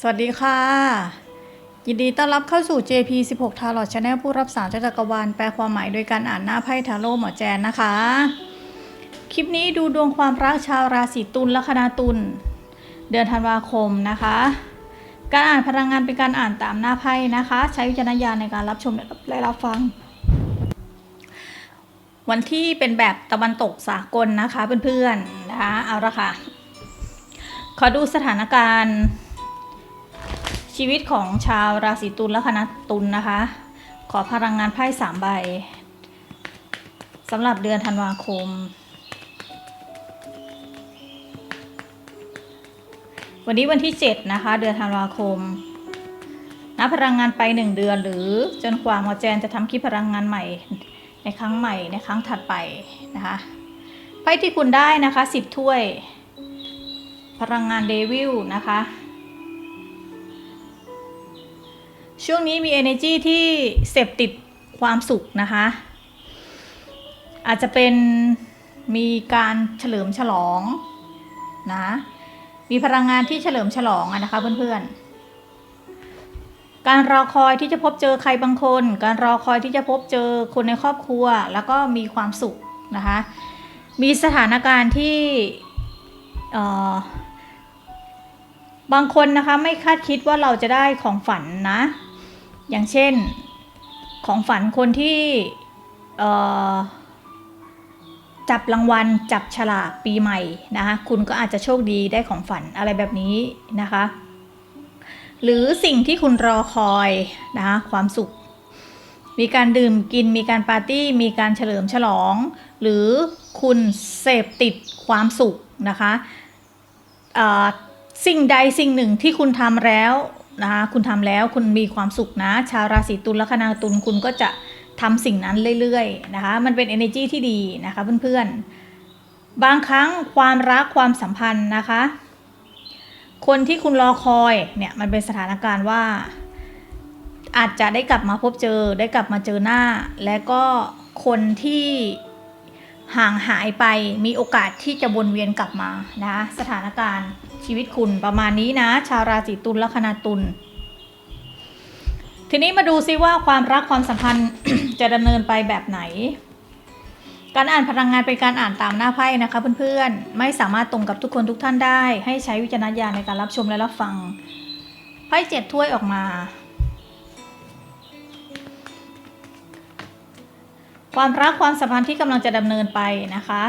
สวัสดีค่ะ ยินดีต้อนรับเข้าสู่ JP 16 Tarot Channel ผู้รับสารจักรวาลแปลความหมายโดยการอ่านหน้าไพ่ทาโร่หมอแจนนะคะ คลิปนี้ดูดวงความรักชาวราศีตุลและคณาตุลเดือนธันวาคมนะคะ การอ่านพลังงานเป็นการอ่านตามหน้าไพ่นะคะ ใช้วิจารณญาณในการรับชมและรับฟัง วันที่เป็นแบบตะวันตกสากลนะคะเพื่อนๆนะคะเอาละค่ะขอดูสถานการณ์ ชีวิตของชาวราศีตุลและคณะตุลนะคะ ขอพลังงานไพ่สามใบสำหรับเดือนธันวาคม วันนี้วันที่ 7 นะคะ เดือนธันวาคมนับพลังงานไป 1 เดือนหรือจนกว่าหมอแจนจะทำคลิปพลังงานใหม่ในครั้งใหม่ในครั้งถัดไปนะคะไพ่ที่คุณได้นะคะ 10 ถ้วย พลังงานเดวิลนะคะ ช่วงนี้มี energy ที่เสพติดความสุขนะคะ อาจจะเป็นมีการเฉลิมฉลองนะมีพลังงานที่เฉลิมฉลองนะคะเพื่อนๆ การรอคอยที่จะพบเจอใครบางคน การรอคอยที่จะพบเจอคนในครอบครัว แล้วก็มีความสุขนะคะ มีสถานการณ์ที่เอ่อบางคนนะคะไม่คาดคิดว่าเราจะได้ของฝันนะ อย่างเช่นของฝันคนที่จับรางวัลจับฉลากปีใหม่นะคะคุณก็อาจจะโชคดีได้ของฝันอะไรแบบนี้นะคะ หรือสิ่งที่คุณรอคอยนะคะความสุข มีการดื่มกินมีการปาร์ตี้ มีการเฉลิมฉลอง หรือคุณเสพติดความสุขนะคะสิ่งใดสิ่งหนึ่งที่คุณทำแล้ว นะคะคุณทำแล้วคุณมีความสุขนะ ชาวราศีตุลและคณาตุลคุณก็จะทำสิ่งนั้นเรื่อยๆนะคะ มันเป็น energy ที่ดีนะคะเพื่อนๆ บางครั้งความรักความสัมพันธ์นะคะ คนที่คุณรอคอยเนี่ยมันเป็นสถานการณ์ว่า อาจจะได้กลับมาพบเจอได้กลับมาเจอหน้า และก็คนที่ห่างหายไปมีโอกาสที่จะวนเวียนกลับมานะสถานการณ์ ชีวิตคุณประมาณนี้นะ ชาวราศีตุลและคณาตุลทีนี้มาดูซิว่าความรักความสัมพันธ์จะดำเนินไปแบบไหน การอ่านพลังงานเป็นการอ่านตามหน้าไพ่นะคะเพื่อนๆ ไม่สามารถตรงกับทุกคนทุกท่านได้ ให้ใช้วิจารณญาณในการรับชมและรับฟัง ไพ่เจ็ดถ้วยออกมา ความรักความสัมพันธ์ที่กำลังจะดำเนินไปนะคะ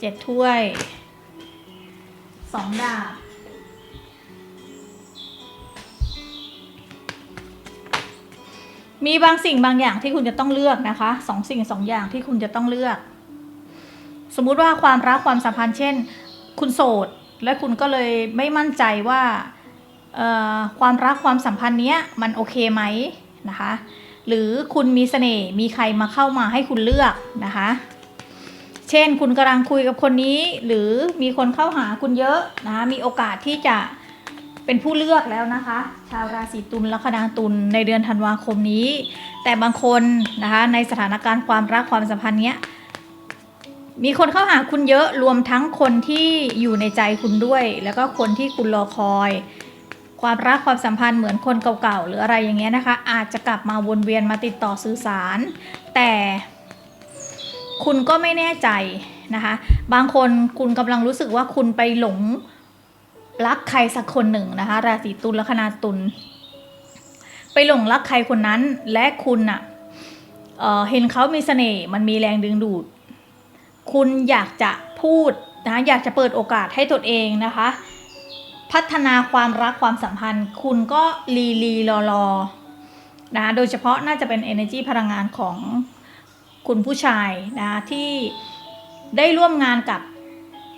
เจ็ดถ้วย สองดาบมีบางสิ่งบางอย่างที่คุณจะต้องเลือกนะคะสองสิ่งสองอย่างที่คุณจะต้องเลือก สมมุติว่าความรักความสัมพันธ์เช่น คุณโสดและคุณก็เลยไม่มั่นใจว่าความรักความสัมพันธ์เนี้ยมันโอเคไหมนะคะ หรือคุณมีเสน่ห์มีใครมาเข้ามาให้คุณเลือกนะคะ เช่น คุณกำลังคุยกับคนนี้ หรือมีคนเข้าหาคุณเยอะนะคะมีโอกาสที่จะเป็นผู้เลือกแล้วนะคะ ชาวราศีตุลและคณาตุลในเดือนธันวาคมนี้ แต่บางคนนะคะในสถานการณ์ความรักความสัมพันธ์เนี้ยมีคนเข้าหาคุณเยอะรวมทั้งคนที่อยู่ในใจคุณด้วย แล้วก็คนที่คุณรอคอย ความรักความสัมพันธ์เหมือนคนเก่าๆหรืออะไรอย่างเงี้ยนะคะ อาจจะกลับมาวนเวียนมาติดต่อสื่อสาร แต่ คุณก็ไม่แน่ใจนะคะ บางคนคุณกำลังรู้สึกว่าคุณไปหลงรักใครสักคนหนึ่งนะคะ ราศีตุลและคณาตุลไปหลงรักใครคนนั้นและคุณอะเออเห็นเขามีเสน่ห์มันมีแรงดึงดูด คุณอยากจะพูดนะอยากจะเปิดโอกาสให้ตนเองนะคะ พัฒนาความรักความสัมพันธ์ คุณก็รีรีรอรอนะโดยเฉพาะน่าจะเป็น energy พลังงานของ คุณผู้ชายนะที่ได้ร่วมงานกับ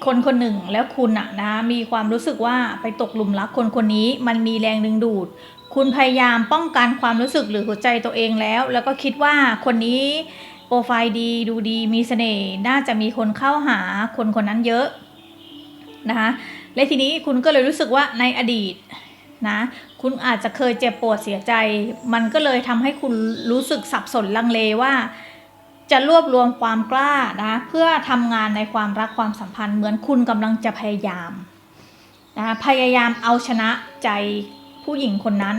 คนคนหนึ่งแล้วคุณอะนะมีความรู้สึกว่าไปตกหลุมรักคนคนนี้มันมีแรงดึงดูด คุณพยายามป้องกันความรู้สึกหรือหัวใจตัวเองแล้ว แล้วก็คิดว่าคนนี้โปรไฟล์ดีดูดีมีเสน่ห์น่าจะมีคนเข้าหาคนคนนั้นเยอะนะคะและทีนี้คุณก็เลยรู้สึกว่าในอดีตนะคุณอาจจะเคยเจ็บปวดเสียใจ มันก็เลยทำให้คุณรู้สึกสับสนลังเลว่า จะรวบรวมความกล้านะเพื่อทำงานในความรักความสัมพันธ์เหมือนคุณกำลังจะพยายามนะพยายามเอาชนะใจผู้หญิงคนนั้น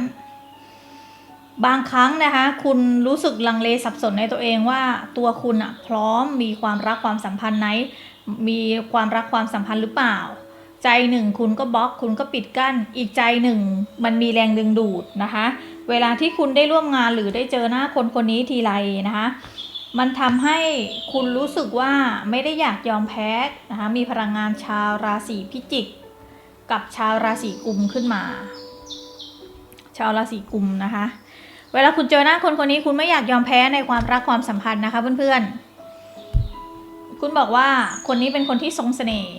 บางครั้งนะคะคุณรู้สึกลังเลสับสนในตัวเองว่าตัวคุณอะพร้อมมีความรักความสัมพันธ์ไหน มีความรักความสัมพันธ์หรือเปล่า ใจหนึ่งคุณก็บล็อกคุณก็ปิดกั้น อีกใจหนึ่งมันมีแรงดึงดูดนะคะ เวลาที่คุณได้ร่วมงานหรือได้เจอหน้าคนคนนี้ทีไรนะคะ มันทำให้คุณรู้สึกว่าไม่ได้อยากยอมแพ้นะคะมีพลังงานชาวราศีพิจิก กับชาวราศีกุมขึ้นมา ชาวราศีกุมนะคะ เวลาคุณเจอหน้าคนคนนี้คุณไม่อยากยอมแพ้ในความรักความสัมพันธ์นะคะเพื่อนๆ คุณบอกว่าคนนี้เป็นคนที่ทรงเสน่ห์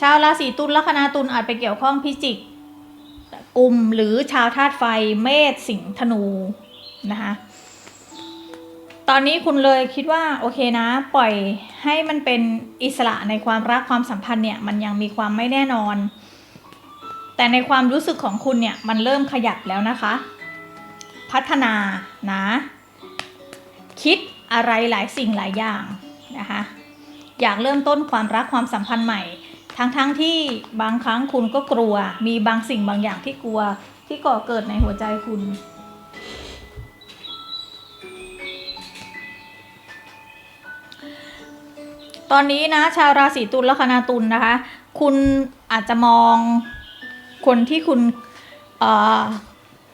ชาวราศีตุลลัคนาตุลอาจไปเกี่ยวข้องพิจิกกุมหรือชาวธาตุไฟเมษสิงห์ธนูนะคะ ตอนนี้คุณเลยคิดว่าโอเคนะ ปล่อยให้มันเป็นอิสระในความรักความสัมพันธ์เนี่ยมันยังมีความไม่แน่นอน แต่ในความรู้สึกของคุณเนี่ยมันเริ่มขยับแล้วนะคะ พัฒนานะ คิดอะไรหลายสิ่งหลายอย่างนะคะอยากเริ่มต้นความรักความสัมพันธ์ใหม่ ทั้งๆทที่บางครั้งคุณก็กลัว มีบางสิ่งบางอย่างที่กลัวที่ก่อเกิดในหัวใจคุณ ตอนนี้นะชาวราศีตุลและคณาตุลนะคะ คุณอาจจะมองคนที่คุณอ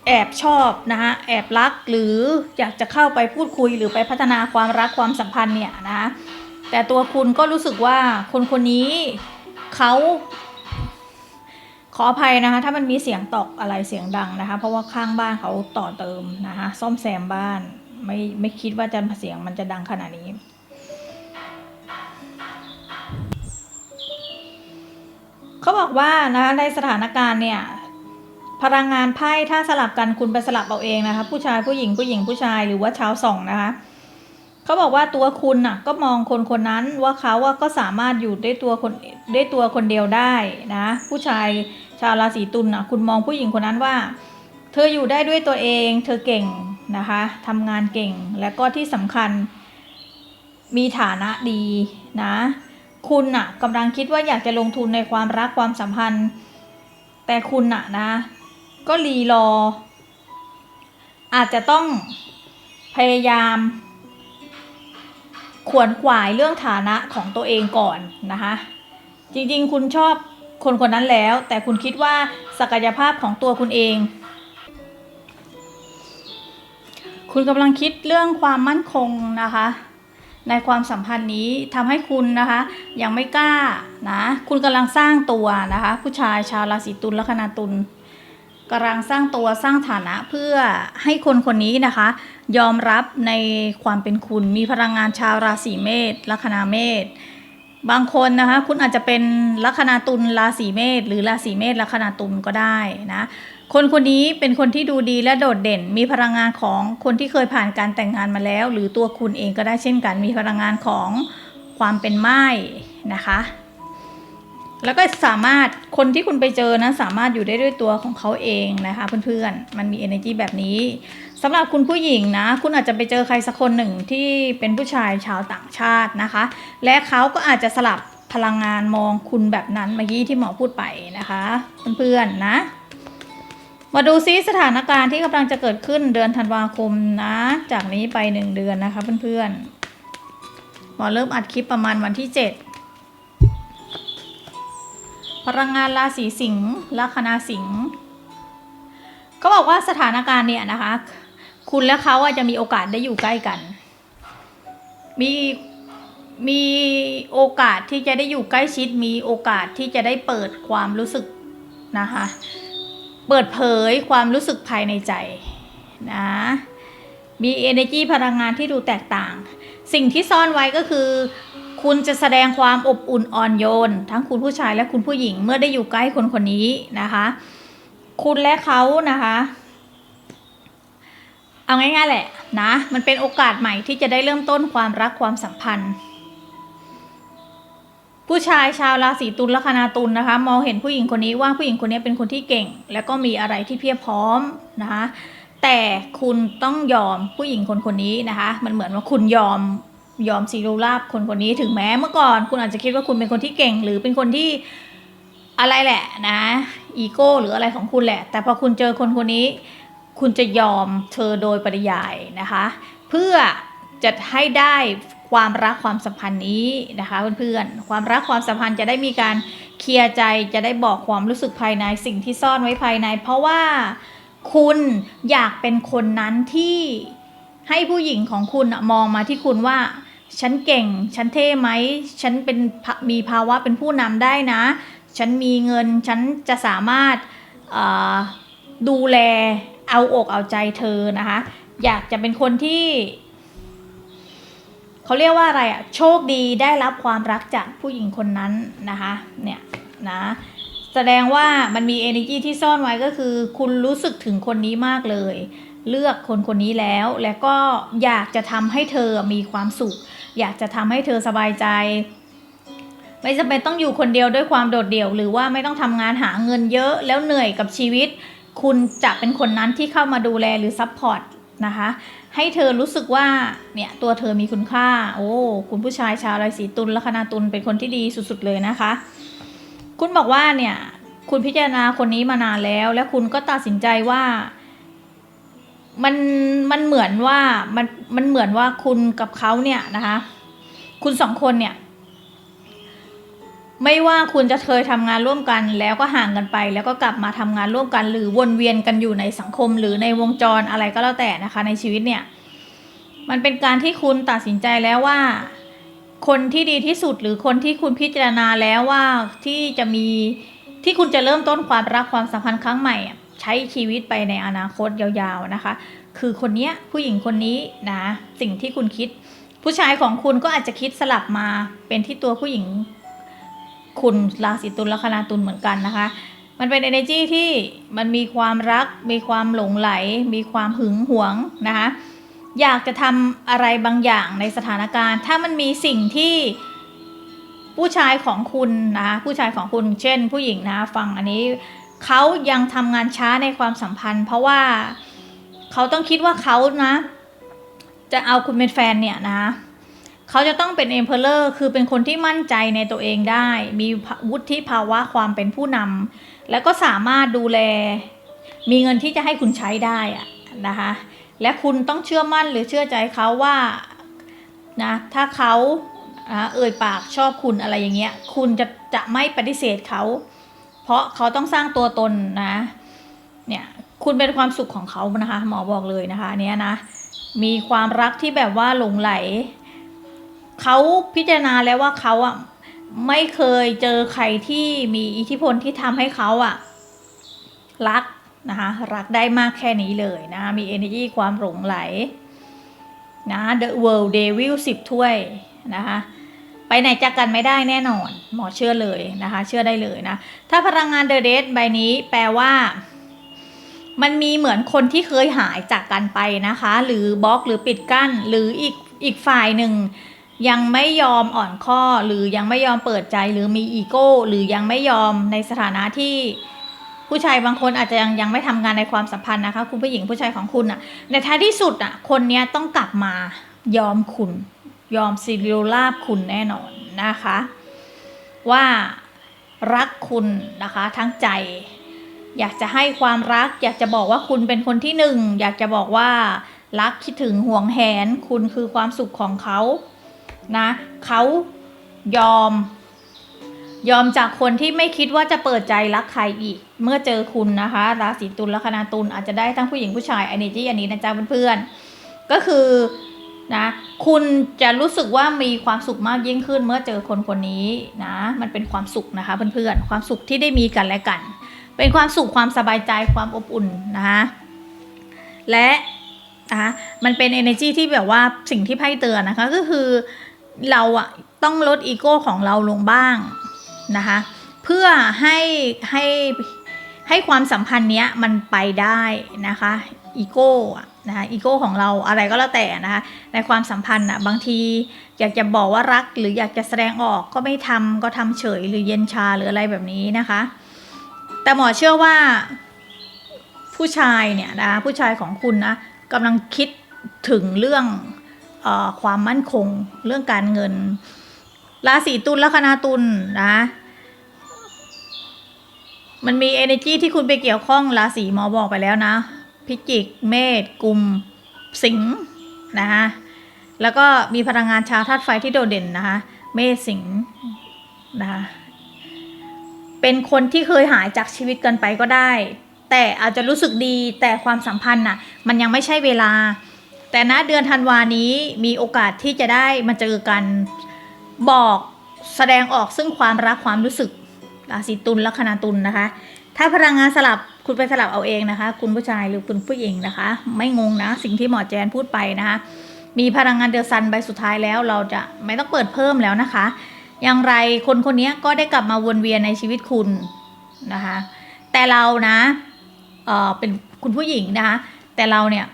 แอบชอบนะคะแอบรักหรืออยากจะเข้าไปพูดคุยหรือไปพัฒนาความรักความสัมพันธ์เนี่ยนะคะแต่ตัวคุณก็รู้สึกว่าคนคนนี้เขาขออภัยนะคะถ้ามันมีเสียงตอกอะไรเสียงดังนะคะ เพราะว่าข้างบ้านเขาต่อเติมนะคะซ่อมแซมบ้านไม่ไม่คิดว่าจะเสียงมันจะดังขนาดนี้ เขาบอกว่านะคะในสถานการณ์เนี่ยพลังงานไพ่ถ้าสลับกันคุณไปสลับเอาเองนะคะ ผู้ชายผู้หญิงผู้หญิงผู้ชายหรือว่าชาวสองนะคะเขาบอกว่าตัวคุณน่ะก็มองคนคนนั้นว่าเขาว่าก็สามารถอยู่ด้วยตัวคนด้วยตัวคนเดียวได้นะผู้ชายชาวราศีตุลน่ะคุณมองผู้หญิงคนนั้นว่า เธออยู่ได้ด้วยตัวเอง เธอเก่งนะคะทำงานเก่งและก็ที่สำคัญมีฐานะดีนะ คุณน่ะกำลังคิดว่าอยากจะลงทุนในความรักความสัมพันธ์ แต่คุณน่ะนะ ก็รีรอ อาจจะต้องพยายามขวนขวายเรื่องฐานะของตัวเองก่อนนะคะ จริงๆ คุณชอบคนคนนั้นแล้ว แต่คุณคิดว่าศักยภาพของตัวคุณเอง คุณกำลังคิดเรื่องความมั่นคงนะคะ ในความสัมพันธ์นี้ทำให้คุณนะคะ ยังไม่กล้านะคุณกำลังสร้างตัวนะคะ ผู้ชายชาวราศีตุลและคนาตุลกำลังสร้างตัวสร้างฐานะเพื่อให้คนคนนี้นะคะ ยอมรับในความเป็นคุณมีพลังงานชาวราศีเมษลัคนาเมษบางคนนะคะ คุณอาจจะเป็นลัคนาตุลราศีเมษหรือราศีเมษลัคนาตุลก็ได้นะ คนคนนี้เป็นคนที่ดูดีและโดดเด่น มีพลังงานของคนที่เคยผ่านการแต่งงานมาแล้ว หรือตัวคุณเองก็ได้เช่นกัน มีพลังงานของความเป็นไม้นะคะ แล้วก็สามารถคนที่คุณไปเจอนะสามารถอยู่ได้ด้วยตัวของเขาเองนะคะ เพื่อนๆ มันมี energy แบบนี้สำหรับคุณผู้หญิงนะ คุณอาจจะไปเจอใครสักคนหนึ่งที่เป็นผู้ชายชาวต่างชาตินะคะ และเขาก็อาจจะสลับพลังงานมองคุณแบบนั้นเมื่อกี้ที่หมอพูดไปนะคะ เพื่อนๆนะ มาดูซิสถานการณ์ที่กำลังจะเกิดขึ้นเดือนธันวาคมนะ จากนี้ไปหนึ่งเดือนนะคะเพื่อนๆหมอเริ่มอัดคลิปประมาณวันที่เจ็ดพลังงานราศีสิงห์ลัคนาสิงห์เขาบอกว่าสถานการณ์เนี่ยนะคะ คุณและเขาอาจจะมีโอกาสได้อยู่ใกล้กัน มีมีโอกาสที่จะได้อยู่ใกล้ชิด มีโอกาสที่จะได้เปิดความรู้สึกนะคะ เปิดเผยความรู้สึกภายในใจนะมี energy พลังงานที่ดูแตกต่าง สิ่งที่ซ่อนไว้ก็คือ คุณจะแสดงความอบอุ่นอ่อนโยน ทั้งคุณผู้ชายและคุณผู้หญิงเมื่อได้อยู่ใกล้คนคนนี้นะคะ คุณและเขานะคะ เอาง่ายๆแหละนะ มันเป็นโอกาสใหม่ที่จะได้เริ่มต้นความรักความสัมพันธ์ ผู้ชายชาวราศีตุลและคนาตุลนะคะ มองเห็นผู้หญิงคนนี้ว่าผู้หญิงคนนี้เป็นคนที่เก่ง แล้วก็มีอะไรที่เพียบพร้อมนะคะแต่คุณต้องยอมผู้หญิงคนคนนี้นะคะ มันเหมือนว่าคุณยอมยอมซีรูราบคนคนนี้ถึงแม้เมื่อก่อน คุณอาจจะคิดว่าคุณเป็นคนที่เก่ง หรือเป็นคนที่อะไรแหละนะอีโก้หรืออะไรของคุณแหละ แต่พอคุณเจอคนคนนี้ คุณจะยอมเธอโดยปริยายนะคะ เพื่อจะให้ได้ ความรักความสัมพันธ์นี้นะคะเพื่อนๆ ความรักความสัมพันธ์จะได้มีการเคลียร์ใจจะได้บอกความรู้สึกภายในสิ่งที่ซ่อนไว้ภายใน เพราะว่าคุณอยากเป็นคนนั้นที่ให้ผู้หญิงของคุณมองมาที่คุณว่าฉันเก่ง ฉันเท่ไหม ฉันเป็นมีภาวะเป็นผู้นำได้นะ ฉันมีเงิน ฉันจะสามารถดูแลเอาอกเอาใจเธอนะคะ อยากจะเป็นคนที่ เขาเรียกว่าอะไรอะโชคดีได้รับความรักจากผู้หญิงคนนั้นนะคะเนี่ยนะแสดงว่ามันมี energy ที่ซ่อนไว้ก็คือ คุณรู้สึกถึงคนนี้มากเลย เลือกคนคนนี้แล้ว แล้วก็อยากจะทำให้เธอมีความสุข อยากจะทำให้เธอสบายใจ ไม่จำเป็นต้องอยู่คนเดียวด้วยความโดดเดี่ยว หรือว่าไม่ต้องทำงานหาเงินเยอะแล้วเหนื่อยกับชีวิต คุณจะเป็นคนนั้นที่เข้ามาดูแลหรือซัพพอร์ต นะคะ ให้เธอรู้สึกว่าเนี่ยตัวเธอมีคุณค่า โอ้คุณผู้ชายชาวราศีตุลลัคนาตุลเป็นคนที่ดีสุดๆเลยนะคะ คุณบอกว่าเนี่ยคุณพิจารณาคนนี้มานานแล้ว แล้วคุณก็ตัดสินใจว่ามันมันเหมือนว่ามันมันเหมือนว่าคุณกับเขาเนี่ยนะคะ คุณสองคนเนี่ย ไม่ว่าคุณจะเคยทำงานร่วมกันแล้วก็ห่างกันไป แล้วก็กลับมาทำงานร่วมกัน หรือวนเวียนกันอยู่ในสังคม หรือในวงจรอะไรก็แล้วแต่นะคะ ในชีวิตเนี่ย มันเป็นการที่คุณตัดสินใจแล้วว่า คนที่ดีที่สุดหรือคนที่คุณพิจารณาแล้วว่าที่จะมีที่คุณจะเริ่มต้นความรักความสัมพันธ์ครั้งใหม่ ใช้ชีวิตไปในอนาคตยาวๆนะคะ คือคนเนี้ยผู้หญิงคนนี้นะสิ่งที่คุณคิด ผู้ชายของคุณก็อาจจะคิดสลับมาเป็นที่ตัวผู้หญิง คุณราศีตุลลัคนาตุลเหมือนกันนะคะ มันเป็น energy ที่มันมีความรัก มีความหลงไหล มีความหึงหวงนะคะ อยากจะทำอะไรบางอย่างในสถานการณ์ ถ้ามันมีสิ่งที่ผู้ชายของคุณนะผู้ชายของคุณเช่น ผู้หญิงนะฟังอันนี้เขายังทำงานช้าในความสัมพันธ์ เพราะว่าเขาต้องคิดว่าเขานะ จะเอาคุณเป็นแฟนเนี่ยนะ เขาจะต้องเป็นเอ็มเพลเลอร์คือเป็นคนที่มั่นใจในตัวเองได้ มีวุฒิภาวะความเป็นผู้นำแล้วก็สามารถดูแล มีเงินที่จะให้คุณใช้ได้อะนะคะและคุณต้องเชื่อมั่นหรือเชื่อใจเขาว่านะถ้าเขาเอ่ยปากชอบคุณอะไรอย่างเงี้ยคุณจะจะไม่ปฏิเสธเขา เพราะเขาต้องสร้างตัวตนนะเนี่ยคุณเป็นความสุขของเขานะคะ หมอบอกเลยนะคะเนี้ยนะมีความรักที่แบบว่าหลงไหล เขาพิจารณาแล้วว่าเขาอะไม่เคยเจอใครที่มีอิทธิพลที่ทำให้เขาอะรักนะคะรักได้มากแค่นี้เลยนะมี energy ความหลงไหลนะ The World Devil 10 ถ้วยนะคะไปไหนจากกันไม่ได้แน่นอน หมอเชื่อเลยนะคะ เชื่อได้เลยนะ ถ้าพลังงาน The Dead ใบนี้แปลว่า มันมีเหมือนคนที่เคยหายจากกันไปนะคะ หรือบล็อกหรือปิดกั้น หรืออีกอีกฝ่ายหนึ่ง ยังไม่ยอมอ่อนข้อหรือยังไม่ยอมเปิดใจหรือมีอีโก้หรือยังไม่ยอมในสถานะที่ผู้ชายบางคนอาจจะยังยังไม่ทำงานในความสัมพันธ์นะคะ คุณผู้หญิงผู้ชายของคุณอะในท้ายที่สุดอะคนเนี้ยต้องกลับมายอมคุณ ยอมซิลิโอลาบคุณแน่นอนนะคะ ว่ารักคุณนะคะ ทั้งใจ อยากจะให้ความรัก อยากจะบอกว่าคุณเป็นคนที่หนึ่งอยากจะบอกว่ารักคิดถึงห่วงแหน คุณคือความสุขของเขา นะเขายอม ยอมจากคนที่ไม่คิดว่าจะเปิดใจรักใครอีก เมื่อเจอคุณนะคะราศีตุลลัคนาตุลอาจจะได้ทั้งผู้หญิงผู้ชายอันนี้ที่อันนี้นะจ๊ะเพื่อนๆก็คือนะคุณจะรู้สึกว่ามีความสุขมากยิ่งขึ้นเมื่อเจอคนคนนี้นะมันเป็นความสุขนะคะเพื่อนๆความสุขที่ได้มีกันและกัน เป็นความสุขความสบายใจความอบอุ่นนะคะและนะคะมันเป็น energy ที่แบบว่าสิ่งที่ไพ่เตือนนะคะก็คือ เราอะต้องลดอีโก้ของเราลงบ้างนะคะ เพื่อให้ให้ให้ความสัมพันธ์เนี้ยมันไปได้นะคะอีโก้อะนะคะอีโก้ของเราอะไรก็แล้วแต่นะคะในความสัมพันธ์อะบางทีอยากจะบอกว่ารักหรืออยากจะแสดงออกก็ไม่ทำก็ทำเฉยหรือเย็นชาหรืออะไรแบบนี้นะคะ แต่หมอเชื่อว่าผู้ชายเนี่ยนะผู้ชายของคุณนะกำลังคิดถึงเรื่อง ความมั่นคงเรื่องการเงิน ราศีตุลและคณาตุลนะ มันมี energy ที่คุณไปเกี่ยวข้องราศีหมอบอกไปแล้วนะ พิจิก เมษกุม สิงห์นะคะแล้วก็มีพลังงานชาวธาตุไฟที่โดดเด่นนะคะ เมษสิงห์นะคะเป็นคนที่เคยหายจากชีวิตกันไปก็ได้ แต่อาจจะรู้สึกดีแต่ความสัมพันธ์น่ะ มันยังไม่ใช่เวลา แต่ณเดือนธันวานี้มีโอกาสที่จะได้มาเจอกันบอกแสดงออกซึ่งความรักความรู้สึกราศีตุลลัคนาตุลนะคะ ถ้าพลังงานสลับคุณไปสลับเอาเองนะคะ คุณผู้ชายหรือคุณผู้หญิงนะคะ ไม่งงนะสิ่งที่หมอแจนพูดไปนะคะ มีพลังงานเดือะซันใบสุดท้ายแล้ว เราจะไม่ต้องเปิดเพิ่มแล้วนะคะ อย่างไรคนคนนี้ก็ได้กลับมาวนเวียนในชีวิตคุณนะคะ แต่เรานะเออเป็นคุณผู้หญิงนะคะ แต่เราเนี่ย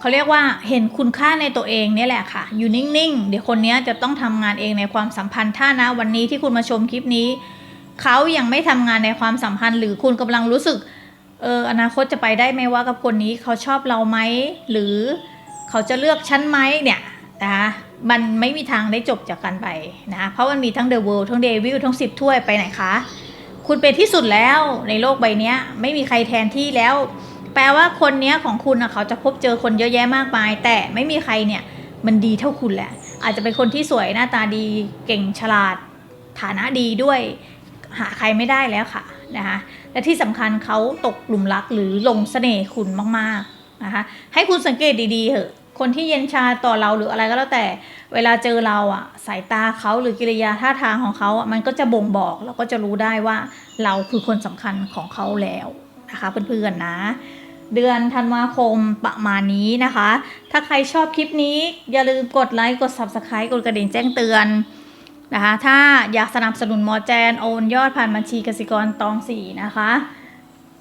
เขาเรียกว่าเห็นคุณค่าในตัวเองนี่แหละค่ะ อยู่นิ่งๆ เดี๋ยวคนนี้จะต้องทำงานเองในความสัมพันธ์ถ้านะวันนี้ที่คุณมาชมคลิปนี้ เขายังไม่ทำงานในความสัมพันธ์ หรือคุณกำลังรู้สึกเอออนาคตจะไปได้ไหมว่ากับคนนี้เขาชอบเราไหมหรือเขาจะเลือกฉันไหมเนี่ยนะคะมันไม่มีทางได้จบจากกันไปนะเพราะมันมีทั้งเดอะเวิลด์ทั้งเดวิลทั้งสิบถ้วยไปไหนคะ คุณเป็นที่สุดแล้วในโลกใบนี้ไม่มีใครแทนที่แล้ว แปลว่าคนเนี้ยของคุณนะเขาจะพบเจอคนเยอะแยะมากมาย แต่ไม่มีใครเนี่ยมันดีเท่าคุณแหละ อาจจะเป็นคนที่สวยหน้าตาดีเก่งฉลาด ฐานะดีด้วย หาใครไม่ได้แล้วค่ะนะคะและที่สำคัญเขาตกหลุมรักหรือลงเสน่ห์คุณมากๆนะคะให้คุณสังเกตดีๆเถอะคนที่เย็นชาต่อเราหรืออะไรก็แล้วแต่ เวลาเจอเราอะ สายตาเขาหรือกิริยาท่าทางของเขาอะมันก็จะบ่งบอกแล้วก็จะรู้ได้ว่าเราคือคนสำคัญของเขาแล้ว นะคะเพื่อนๆนะ เดือนธันวาคมประมาณนี้นะคะ ถ้าใครชอบคลิปนี้ อย่าลืมกดไลค์กด subscribe กดกระดิ่งแจ้งเตือนนะคะ ถ้าอยากสนับสนุนหมอแจนโอนยอดผ่านบัญชีกสิกรตองสี่นะคะ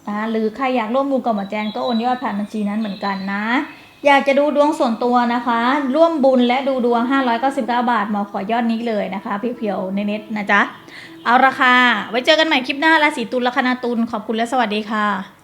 นะหรือใครอยากร่วมบุญกับหมอแจนก็โอนยอดผ่านบัญชีนั้นเหมือนกันนะ อยากจะดูดวงส่วนตัวนะคะ ร่วมบุญและดูดวง 599 บาทหมอขอยอดนี้เลยนะคะเพียวๆในเน็ตนะจ๊ะ เอาราคาไว้เจอกันใหม่คลิปหน้าราศีตุลลัคนาตุลขอบคุณและสวัสดีค่ะ